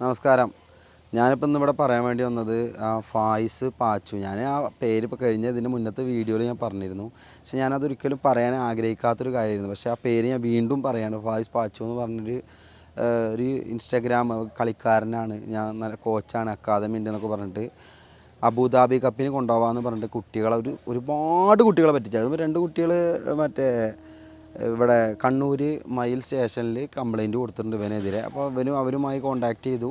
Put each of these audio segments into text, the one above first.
നമസ്കാരം. ഞാനിപ്പോൾ ഇന്ന് ഇവിടെ പറയാൻ വേണ്ടി വന്നത് ഫായിസ് പാച്ചു. ഞാൻ ആ പേര് ഇപ്പോൾ കഴിഞ്ഞ ഇതിന്റെ മുന്നത്തെ വീഡിയോയിൽ ഞാൻ പറഞ്ഞിരുന്നു. പക്ഷെ ഞാനതൊരിക്കലും പറയാൻ ആഗ്രഹിക്കാത്തൊരു കാര്യമായിരുന്നു. പക്ഷേ ആ പേര് ഞാൻ വീണ്ടും പറയാണ് ഫായിസ് പാച്ചു എന്ന് പറഞ്ഞൊരു ഒരു ഇൻസ്റ്റാഗ്രാം കളിക്കാരനാണ്. ഞാൻ നല്ല കോച്ചാണ് അക്കാദമി ഉണ്ട് എന്നൊക്കെ പറഞ്ഞിട്ട് അബുദാബി കപ്പിന് കൊണ്ടുപോകാമെന്ന് പറഞ്ഞിട്ട് കുട്ടികളെ ഒരു ഒരുപാട് കുട്ടികളെ പറ്റിച്ചു. അതുമ്പോൾ രണ്ട് കുട്ടികൾ മറ്റേ ഇവിടെ കണ്ണൂർ മയിൽ സ്റ്റേഷനിൽ കംപ്ലൈന്റ് കൊടുത്തിട്ടുണ്ട് ഇവനെതിരെ. അപ്പോൾ ഇവനും അവരുമായി കോണ്ടാക്ട് ചെയ്തു.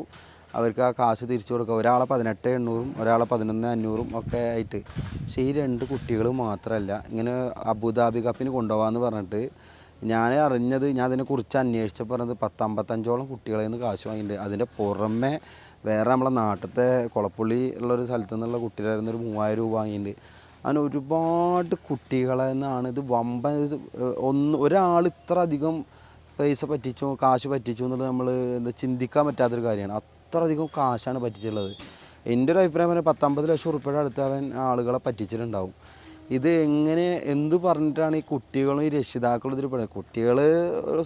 അവർക്ക് ആ കാശ് തിരിച്ചു കൊടുക്കുക. ഒരാളെ പതിനെട്ട് എണ്ണൂറും ഒരാളെ പതിനൊന്ന് അഞ്ഞൂറും ഒക്കെ ആയിട്ട്. പക്ഷേ ഈ രണ്ട് കുട്ടികൾ മാത്രമല്ല ഇങ്ങനെ അബുദാബി കപ്പിന് കൊണ്ടുപോകാമെന്ന് പറഞ്ഞിട്ട് ഞാൻ അറിഞ്ഞത് ഞാൻ അതിനെക്കുറിച്ച് അന്വേഷിച്ചപ്പോൾ പറഞ്ഞത് പത്തമ്പത്തഞ്ചോളം കുട്ടികളിൽ നിന്ന് കാശ് വാങ്ങിയിട്ടുണ്ട്. അതിന്റെ പുറമെ വേറെ നമ്മളെ നാട്ടിലത്തെ കുളപ്പുള്ളി ഉള്ളൊരു സ്ഥലത്തു നിന്നുള്ള കുട്ടികളായിരുന്നു ഒരു മൂവായിരം രൂപ വാങ്ങിയിട്ടുണ്ട്. അങ്ങനെ ഒരുപാട് കുട്ടികളെ നിന്നാണ് ഇത് വമ്പൻ ഒന്ന് ഒരാൾ ഇത്ര അധികം പൈസ പറ്റിച്ചു കാശ് പറ്റിച്ചു എന്നുള്ളത് നമ്മൾ എന്താ ചിന്തിക്കാൻ പറ്റാത്തൊരു കാര്യമാണ്. അത്ര അധികം കാശാണ് പറ്റിച്ചിട്ടുള്ളത്. എന്റെ ഒരു അഭിപ്രായം പറഞ്ഞാൽ പത്തമ്പത് ലക്ഷം ഉറുപ്പിയുടെ അടുത്ത് അവൻ ആളുകളെ പറ്റിച്ചിട്ടുണ്ടാവും. ഇത് എങ്ങനെ എന്ത് പറഞ്ഞിട്ടാണ് ഈ കുട്ടികളും ഈ രക്ഷിതാക്കളും ഇതിൽ പെടുന്നത്? കുട്ടികൾ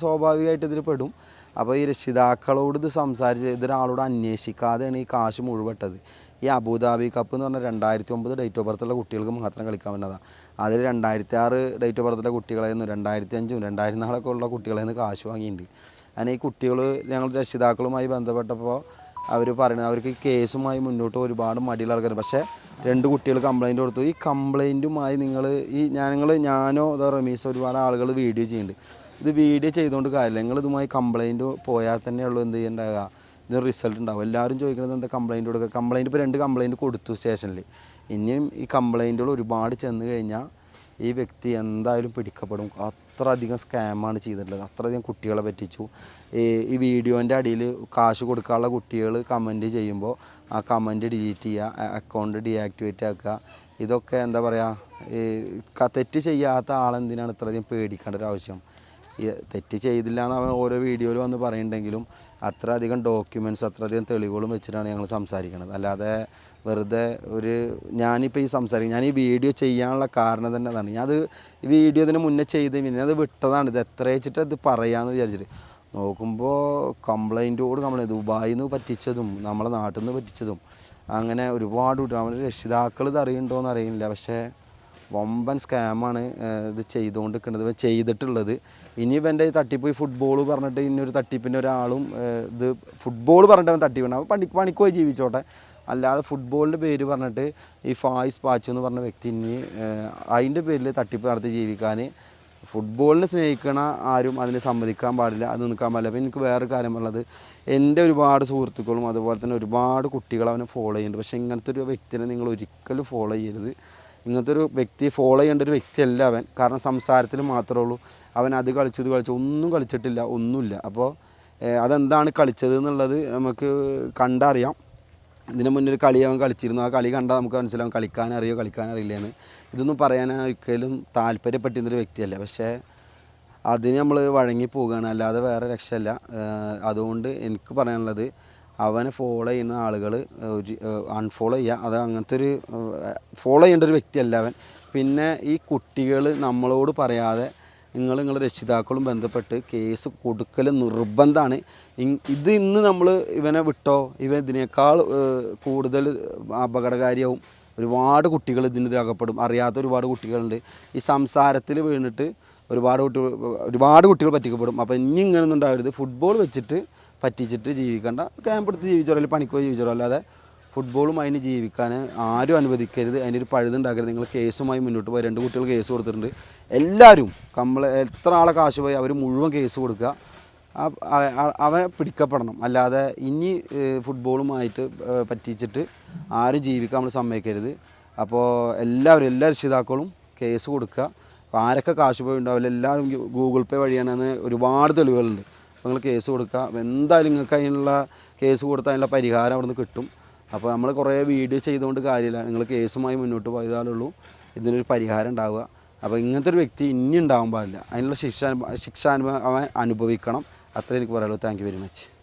സ്വാഭാവികമായിട്ട് ഇതിൽ പെടും. അപ്പോൾ ഈ രക്ഷിതാക്കളോട് ഇത് സംസാരിച്ച് ഇതൊരാളോട് അന്വേഷിക്കാതെയാണ് ഈ കാശ് മുഴുവട്ടത് ഈ അബുദാബി കപ്പ് എന്ന് പറഞ്ഞാൽ രണ്ടായിരത്തി ഒമ്പത് ഡേറ്റ് ഓഫ് ബർത്തുള്ള കുട്ടികൾക്ക് മാത്രം കളിക്കാൻ പറ്റുന്നതാണ് അതിൽ രണ്ടായിരത്തി ആറ് ഡേറ്റ് ഓഫ് ബർത്തുള്ള കുട്ടികളിൽ നിന്ന് രണ്ടായിരത്തി അഞ്ചും രണ്ടായിരത്തി നാലൊക്കെ ഉള്ള കുട്ടികളിൽ നിന്ന് കാശ് വാങ്ങിയിട്ടുണ്ട് അങ്ങനെ ഈ കുട്ടികൾ ഞങ്ങൾ രക്ഷിതാക്കളുമായി ബന്ധപ്പെട്ടപ്പോൾ അവർ പറയുന്നത് അവർക്ക് കേസുമായി മുന്നോട്ട് ഒരുപാട് മടിയുള്ള ആൾക്കാർ പക്ഷേ രണ്ട് കുട്ടികൾ കംപ്ലൈന്റ് കൊടുത്തു. ഈ കംപ്ലൈന്റുമായി നിങ്ങൾ ഈ ഞങ്ങൾ ഞാനോ അതോ റമീസ് ഒരുപാട് ആളുകൾ വീഡിയോ ചെയ്യുന്നുണ്ട്. ഇത് വീഡിയോ ചെയ്തുകൊണ്ട് കാര്യമില്ല. നിങ്ങൾ ഇതുമായി കംപ്ലൈന്റ് പോയാൽ തന്നെയുള്ളൂ എന്ത് ചെയ്യേണ്ടാകുക ഇതിന് റിസൾട്ട് ഉണ്ടാവും. എല്ലാവരും ചോദിക്കുന്നത് എന്താ കംപ്ലൈന്റ് കൊടുക്കുക കംപ്ലൈന്റ് ഇപ്പോൾ രണ്ട് കംപ്ലൈന്റ് കൊടുത്തു സ്റ്റേഷനിൽ ഇനിയും ഈ കംപ്ലൈന്റുകൾ ഒരുപാട് ചെന്ന് കഴിഞ്ഞാൽ ഈ വ്യക്തി എന്തായാലും പിടിക്കപ്പെടും. അത്ര അധികം സ്കാമാണ് ചെയ്തിട്ടുള്ളത്. അത്രയധികം കുട്ടികളെ പറ്റിച്ചു. ഈ ഈ വീഡിയോന്റെ അടിയിൽ കാശ് കൊടുക്കാനുള്ള കുട്ടികൾ കമന്റ് ചെയ്യുമ്പോൾ ആ കമന്റ് ഡിലീറ്റ് ചെയ്യുക അക്കൗണ്ട് ഡീആക്ടിവേറ്റ് ആക്കുക. ഇതൊക്കെ എന്താ പറയുക തെറ്റ് ചെയ്യാത്ത ആളെന്തിനാണ് ഇത്രയധികം പേടിക്കേണ്ട ഒരു ആവശ്യം? തെറ്റ് ചെയ്തില്ല എന്ന് അവൻ ഓരോ വീഡിയോയിൽ വന്ന് പറയുന്നുണ്ടെങ്കിലും അത്ര അധികം ഡോക്യുമെന്റ്സ് അത്രയധികം തെളിവുകളും വെച്ചിട്ടാണ് ഞങ്ങൾ സംസാരിക്കുന്നത് അല്ലാതെ വെറുതെ ഒരു ഞാനിപ്പോൾ ഈ സംസാരിക്കും ഞാൻ ഈ വീഡിയോ ചെയ്യാനുള്ള കാരണം തന്നെ അതാണ്. ഈ വീഡിയോ ഇതിന് മുന്നേ ചെയ്ത് പിന്നെ അത് വിട്ടതാണ്. ഇത് എത്ര വെച്ചിട്ട് അത് പറയാമെന്ന് വിചാരിച്ചിട്ട്. നോക്കുമ്പോൾ കംപ്ലൈന്റോട് കംപ്ലൈന്റ് ദുബായിൽ നിന്ന് പറ്റിച്ചതും നമ്മളെ നാട്ടിൽ നിന്ന് പറ്റിച്ചതും അങ്ങനെ ഒരുപാട് കുട്ടികൾ നമ്മുടെ രക്ഷിതാക്കൾ ഇത് അറിയുന്നുണ്ടോ എന്ന് അറിയില്ല പക്ഷേ വമ്പൻ സ്കാമാണ് ഇത് ചെയ്തുകൊണ്ടിരിക്കുന്നത് ഇവൻ ചെയ്തിട്ടുള്ളത്. ഇനി ഇവന്റെ ഈ തട്ടിപ്പ് ഈ ഫുട്ബോൾ പറഞ്ഞിട്ട് ഇനിയൊരു തട്ടിപ്പിന്റെ ഒരാളും ഇത് ഫുട്ബോൾ പറഞ്ഞിട്ട് അവൻ തട്ടിപ്പണം അവൻ പണി പണിക്ക് പോയി ജീവിച്ചോട്ടെ. അല്ലാതെ ഫുട്ബോളിന്റെ പേര് പറഞ്ഞിട്ട് ഈ ഫായിസ് പാച്ചു എന്ന് പറഞ്ഞ വ്യക്തി ഇനി അതിന്റെ പേരിൽ തട്ടിപ്പ് നടത്തി ജീവിക്കാൻ ഫുട്ബോളിനെ സ്നേഹിക്കണ ആരും അതിന് സമ്മതിക്കാൻ പാടില്ല അത് നിൽക്കാൻ പാടില്ല. അപ്പോൾ എനിക്ക് വേറൊരു കാര്യം ഉള്ളത് എന്റെ ഒരുപാട് സുഹൃത്തുക്കളും അതുപോലെ തന്നെ ഒരുപാട് കുട്ടികൾ അവനെ ഫോളോ ചെയ്യുന്നുണ്ട്. പക്ഷേ ഇങ്ങനത്തെ ഒരു വ്യക്തിനെ നിങ്ങൾ ഒരിക്കലും ഫോളോ ചെയ്യരുത്. ഇങ്ങനത്തെ ഒരു വ്യക്തി ഫോളോ ചെയ്യേണ്ട ഒരു വ്യക്തിയല്ല അവൻ. കാരണം സംസാരത്തിൽ മാത്രമേ ഉള്ളൂ. അവൻ അത് കളിച്ചു ഇത് കളിച്ചു. ഒന്നും കളിച്ചിട്ടില്ല ഒന്നുമില്ല. അപ്പോൾ അതെന്താണ് കളിച്ചത് എന്നുള്ളത് നമുക്ക് കണ്ടറിയാം. ഇതിന് മുന്നേ ഒരു കളി അവൻ കളിച്ചിരുന്നു. ആ കളി കണ്ടാൽ നമുക്ക് മനസ്സിലാവും കളിക്കാൻ അറിയോ കളിക്കാൻ എന്ന് ഇതൊന്നും പറയാൻ ഒരിക്കലും താല്പര്യപ്പെട്ടിരുന്നൊരു വ്യക്തിയല്ല. പക്ഷേ അതിന് നമ്മൾ വഴങ്ങി പോവുകയാണ്. അല്ലാതെ വേറെ രക്ഷയല്ല. അതുകൊണ്ട് എനിക്ക് പറയാനുള്ളത് അവനെ ഫോളോ ചെയ്യുന്ന ആളുകൾ ഒരു അൺഫോളോ ചെയ്യുക. അത് അങ്ങനത്തെ ഒരു ഫോളോ ചെയ്യേണ്ട ഒരു വ്യക്തിയല്ല അവൻ. പിന്നെ ഈ കുട്ടികൾ നമ്മളോട് പറയാതെ നിങ്ങൾ നിങ്ങളുടെ രക്ഷിതാക്കളും ബന്ധപ്പെട്ട് കേസ് കൊടുക്കൽ നിർബന്ധമാണ് ഇത് ഇന്ന് നമ്മൾ ഇവനെ വിട്ടോ ഇവ ഇതിനേക്കാൾ കൂടുതൽ അപകടകാരിയാവും. ഒരുപാട് കുട്ടികൾ ഇതിന് അകപ്പെടും. അറിയാത്ത ഒരുപാട് കുട്ടികളുണ്ട്. ഈ സംസാരത്തിൽ വീണിട്ട് ഒരുപാട് കുട്ടികൾ ഒരുപാട് കുട്ടികൾ പറ്റിക്കപ്പെടും. അപ്പോൾ ഇനി ഇങ്ങനെയൊന്നും ഉണ്ടാവരുത്. ഫുട്ബോൾ വെച്ചിട്ട് പറ്റിച്ചിട്ട് ജീവിക്കേണ്ട. ക്യാമ്പ് എടുത്ത് ജീവിച്ചോളൂ അല്ലെങ്കിൽ പണിക്കോ ജീവിച്ചോളൂ ജീവിച്ചോ. അല്ലാതെ ഫുട്ബോളും അതിന് ജീവിക്കാൻ ആരും അനുവദിക്കരുത്. അതിന്റെ ഒരു പഴുതുണ്ടാക്കരുത്. നിങ്ങൾ കേസുമായി മുന്നോട്ട് പോയി. രണ്ട് കുട്ടികൾ കേസ് കൊടുത്തിട്ടുണ്ട്. എല്ലാവരും നമ്മൾ എത്ര ആളെ കാശ് പോയി അവർ മുഴുവൻ കേസ് കൊടുക്കുക. അവനെ പിടിക്കപ്പെടണം. അല്ലാതെ ഇനി ഫുട്ബോളുമായിട്ട് പറ്റിച്ചിട്ട് ആരും ജീവിക്കാൻ നമ്മൾ സമ്മതിക്കരുത്. അപ്പോൾ എല്ലാവരും എല്ലാ രക്ഷിതാക്കളും കേസ് കൊടുക്കുക. അപ്പോൾ ആരൊക്കെ കാശ് പോയി ഉണ്ടാവില്ല. എല്ലാവരും ഗൂഗിൾ പേ വഴിയാണെന്ന് ഒരുപാട് തെളിവുകളുണ്ട്. നിങ്ങൾ കേസ് കൊടുക്കുക എന്തായാലും നിങ്ങൾക്ക് അതിനുള്ള കേസ് കൊടുത്താൽ അതിനുള്ള പരിഹാരം അവിടെ നിന്ന് കിട്ടും. അപ്പോൾ നമ്മൾ കുറേ വീഡിയോ ചെയ്തുകൊണ്ട് കാര്യമില്ല. നിങ്ങൾ കേസുമായി മുന്നോട്ട് പോയതാലുള്ളൂ. ഇതിനൊരു പരിഹാരം ഉണ്ടാവുക. അപ്പോൾ ഇങ്ങനത്തെ ഒരു വ്യക്തി ഇനി ഉണ്ടാവാൻ പാടില്ല. അതിനുള്ള ശിക്ഷ ശിക്ഷാനുഭവം അവൻ അനുഭവിക്കണം. അത്രേ എനിക്ക് പറയുള്ളൂ താങ്ക് യു വെരി മച്ച്